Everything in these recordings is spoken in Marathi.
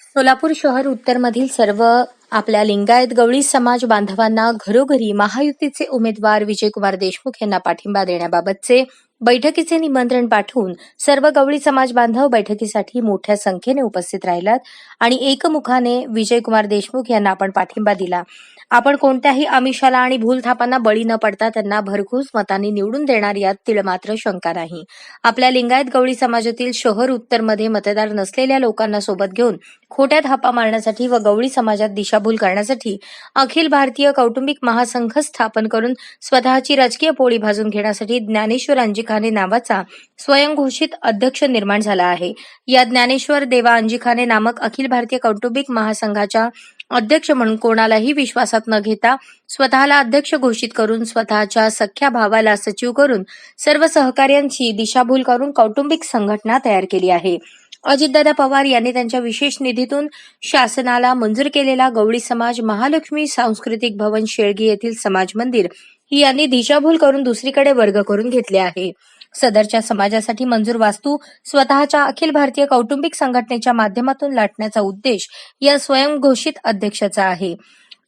सोलापूर शहर उत्तरमधील सर्व आपल्या लिंगायत गवळी समाज बांधवांना घरोघरी महायुतीचे उमेदवार विजयकुमार देशमुख यांना पाठिंबा देण्याबाबतचे बैठकीचे निमंत्रण पाठवून सर्व गवळी समाज बांधव बैठकीसाठी मोठ्या संख्येने उपस्थित राहिलात आणि एकमुखाने विजयकुमार देशमुख यांना आपण पाठिंबा दिला. आपण कोणत्याही आमिषाला आणि भूलथापांना बळी न पडता त्यांना भरघोस मतांनी निवडून देणार यात तिळ मात्र शंका नाही. आपल्या लिंगायत गवळी समाजातील शहर उत्तरमध्ये मतदार नसलेल्या लोकांना सोबत घेऊन खोट्या थापा मारण्यासाठी व गवळी समाजात दिशाभूल करण्यासाठी अखिल भारतीय कौटुंबिक महासंघ स्थापन करून स्वतःची राजकीय पोळी भाजून घेण्यासाठी ज्ञानेश्वर अंजिखाने नावाचा स्वयंघोषित अध्यक्ष निर्माण झाला आहे. या ज्ञानेश्वर देवा अंजिखाने नामक अखिल भारतीय कौटुंबिक महासंघाच्या अध्यक्ष म्हणून कोणालाही विश्वासात न घेता स्वतःला अध्यक्ष घोषित करून स्वतःच्या सख्या भावाला सचिव करून सर्व सहकार्यांची दिशाभूल करून कौटुंबिक संघटना तयार केली आहे. अजितदादा पवार यांनी त्यांच्या विशेष निधीतून शासनाला मंजूर केलेला गवळी समाज महालक्ष्मी सांस्कृतिक भवन शेळगी येथील समाज मंदिर यांनी दिशाभूल करून दुसरीकडे वर्ग करून घेतले आहे. सदरच्या समाजासाठी मंजूर वास्तू स्वतःच्या अखिल भारतीय कौटुंबिक संघटनेच्या माध्यमातून लाटण्याचा उद्देश या स्वयंघोषित अध्यक्षाचा आहे.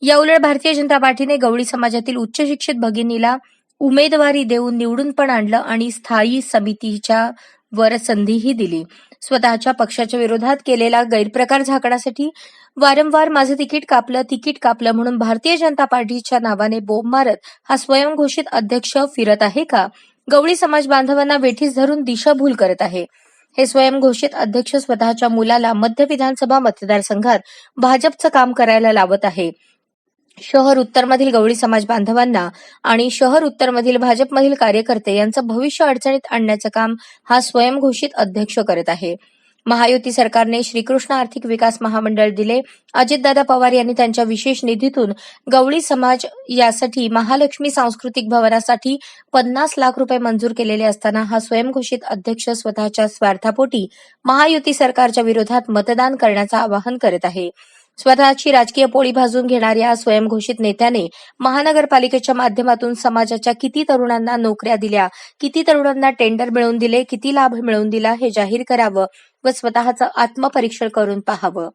या उलट भारतीय जनता पार्टीने गवळी समाजातील उच्च शिक्षित भगिनीला उमेदवारी देऊन निवडून पण आणलं आणि स्थायी समितीच्या वर संधीही दिली. स्वतःच्या पक्षाच्या विरोधात केलेला गैरप्रकार झाकण्यासाठी वारंवार माझं तिकीट कापलं तिकीट कापलं म्हणून भारतीय जनता पार्टीच्या नावाने बोंब मारत हा स्वयंघोषित अध्यक्ष फिरत आहे का? गवळी समाज बांधवांना वेठीस धरून दिशाभूल करत आहे. हे स्वयंघोषित अध्यक्ष स्वतःच्या मुलाला मध्य विधानसभा मतदारसंघात भाजपचं काम करायला लावत आहे. शहर उत्तरमधील गवळी समाज बांधवांना आणि शहर उत्तरमधील भाजपमधील कार्यकर्ते यांचं भविष्य अडचणीत आणण्याचं काम हा स्वयंघोषित अध्यक्ष करत आहे. महायुती सरकारने श्रीकृष्ण आर्थिक विकास महामंडळ दिले. अजितदादा पवार यांनी त्यांच्या विशेष निधीतून गवळी समाज यासाठी महालक्ष्मी सांस्कृतिक भवनासाठी पन्नास लाख रुपये मंजूर केलेले असताना हा स्वयंघोषित अध्यक्ष स्वतःच्या स्वार्थापोटी महायुती सरकारच्या विरोधात मतदान करण्याचं आवाहन करत आहे. स्वतःची राजकीय पोळी भाजून घेणाऱ्या स्वयंघोषित नेत्याने महानगरपालिकेच्या माध्यमातून समाजाच्या किती तरुणांना नोकऱ्या दिल्या किती तरुणांना टेंडर मिळवून दिले किती लाभ मिळवून दिला हे जाहीर करावं व स्वतःचं आत्मपरीक्षण करून पाहावं.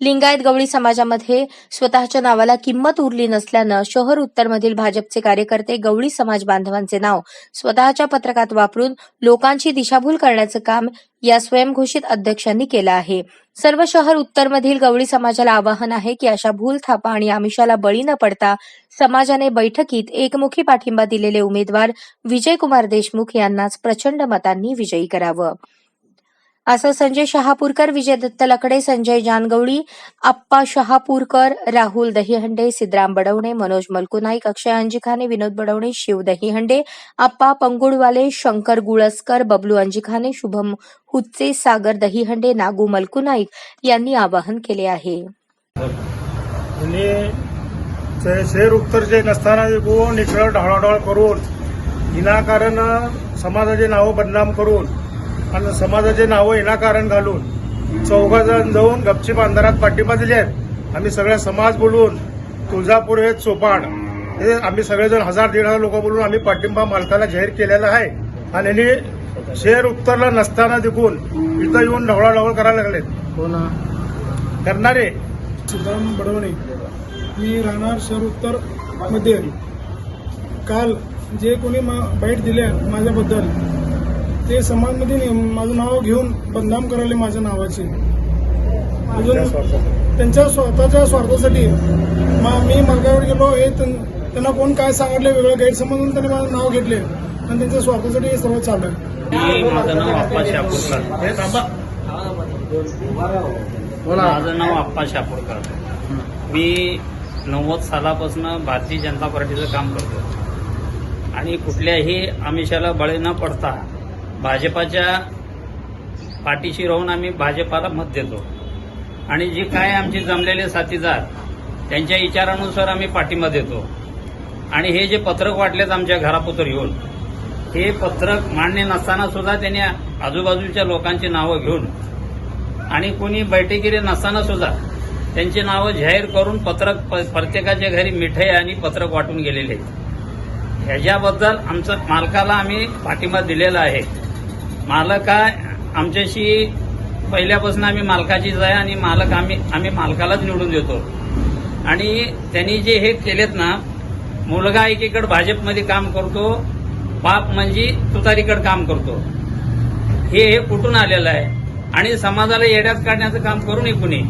लिंगायत गवळी समाजामध्ये स्वतःच्या नावाला किंमत उरली नसल्यानं शहर उत्तरमधील भाजपचे कार्यकर्ते गवळी समाज बांधवांचे नाव स्वतःच्या पत्रकात वापरून लोकांची दिशाभूल करण्याचं काम या स्वयंघोषित अध्यक्षांनी केलं आहे. सर्व शहर उत्तरमधील गवळी समाजाला आवाहन आहे की अशा भूल थापा आणि आमिषाला बळी न पडता समाजाने बैठकीत एकमुखी पाठिंबा दिलेले उमेदवार विजयकुमार देशमुख यांनाच प्रचंड मतांनी विजयी करावं. असं संजय शहापूरकर विजय दत्त लकडे संजय जानगवळी आप्पा शहापूरकर राहुल दहीहंडे सिद्धराम बडवणे मनोज मलकुनाईक अक्षय अंजिखाने विनोद बडवणे शिव दहीहंडे आप्पा पंगुडवाले शंकर गुळसकर बबलू अंजिखाने शुभम हुच्चे सागर दहीहंडे नागू मलकुनाईक यांनी आवाहन केले आहे. शहर उत्तरचे नसताना कोण इकडं ढाळाढाळ करून विनाकारण समाजाचे नावं बदनाम करून आणि समाजाचे नावं विनाकारण घालून चौघा जण जाऊन गपचीप अंधारात पाठिंबा दिले आहेत. आम्ही सगळ्या समाज बोलून तुळजापूर हे चोपाड हे आम्ही सगळेजण हजार दीड हजार लोक बोलून आम्ही पाठिंबा मालकाला जाहीर केलेला आहे. आणि यांनी शहर उत्तरला नसताना देखून इथं येऊन ढवळाढवळ करायला लागलेत. करणारे? सिद्धाराम बडवणे. मी राहणार शहर उत्तरमध्ये. काल जे कोणी मा- बाईट दिल्या माझ्याबद्दल ते समाजमध्ये ने- माझं नाव घेऊन बदनाम करायले माझ्या नावाचे. अजून त्यांच्या स्वतःच्या स्वार्थासाठी मा- मी मार्गावर गेलो हे त्यां- त्यांना कोण काय सांगितलं वेगळं गैरसमजून त्यांनी माझं नाव घेतले. आणि त्यांच्या स्वार्थासाठी हे सर्व चालू आहे मी माझं नाव आप्पा शापूरकर. हे थांबा. माझं नाव आप्पा शापूरकर. मी नव्वद सालापासून भारतीय जनता पार्टीचं काम करतो आणि कुठल्याही आमिषाला बळी न पडता भाजपाच्या पाठीशी राहून आम्ही भाजपाला मत देतो. आणि जे काय आमचे जमलेले साथीदार त्यांच्या विचारानुसार आम्ही पाठिंबा देतो. आणि हे जे पत्रक वाटलेत आमच्या घरापुतर येऊन हे पत्रक मान्य नसताना सुद्धा त्यांनी आजूबाजूच्या लोकांची नावं घेऊन आणि कोणी बैठकीले नसताना सुद्धा त्यांची नावं जाहीर करून पत्रक प- प्रत्येकाच्या घरी मिठाई आणि पत्रक वाटून गेलेले ह्याच्याबद्दल आमचं मालकाला आम्ही पाठिंबा दिलेला आहे. मालका आमच्याशी पहिल्यापासून आम्ही मालकाचीच आहे आणि मालक आम्ही आम्ही मालकालाच निवडून देतो. आणि त्यांनी जे हे केलेत ना मुलगा एकीकडे भाजपमध्ये काम करतो बाप म्हणजे तुतारीकडे काम करतो. हे हे कुठून आलेलं आहे? आणि समाजाला येड्यात काढण्याचं काम करू नये कुणी?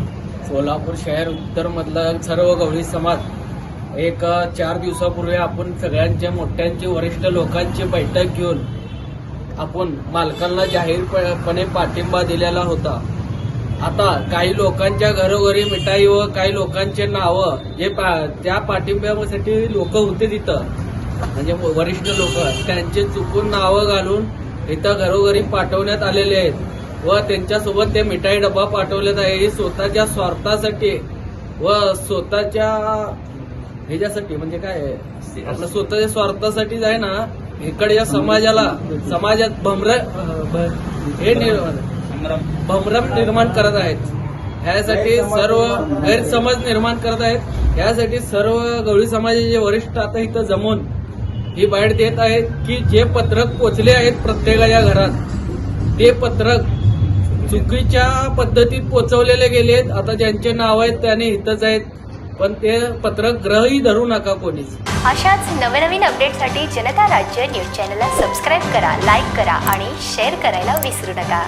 सोलापूर शहर उत्तरमधला सर्व गवळी समाज एक चार दिवसापूर्वी आपण सगळ्यांच्या मोठ्यांची वरिष्ठ लोकांची बैठक घेऊन आपण मालकांना जाहीरपणे पाठिंबा दिलेला होता. आता काही लोकांच्या घरोघरी मिठाई व काही लोकांचे नावं जे पा- त्या पाठिंब्यासाठी लोक होते तिथं. म्हणजे वरिष्ठ लोक त्यांचे चुकून नावं घालून इथं घरोघरी पाठवण्यात आलेले आहेत. व त्यांच्यासोबत ते मिठाई डबा पाठवलेत आहे. ही स्वतःच्या स्वार्थासाठी व स्वतःच्या ह्याच्यासाठी म्हणजे काय? आपलं स्वतःच्या स्वार्थासाठीच आहे ना? इकडच्या समाजाला समाजात भमर हे निर्माण भ्रमरम निर्माण करत आहेत. ह्यासाठी सर्व गैरसमज निर्माण करत आहेत. यासाठी सर्व गवळी समाजाचे वरिष्ठ आता इथं जमून ही बाहेर देत आहेत की जे पत्रक पोचले आहेत प्रत्येकाच्या घरात ते पत्रक चुकीच्या पद्धतीत पोचवलेले गेले आहेत आता ज्यांचे नाव आहेत त्याने इथंच आहेत. पण ते पत्र ग्रहही धरू नका कोणीच. अशाच नवनवीन अपडेटसाठी जनता राज्य न्यूज चॅनलला सबस्क्राईब करा लाईक करा आणि शेअर करायला विसरू नका.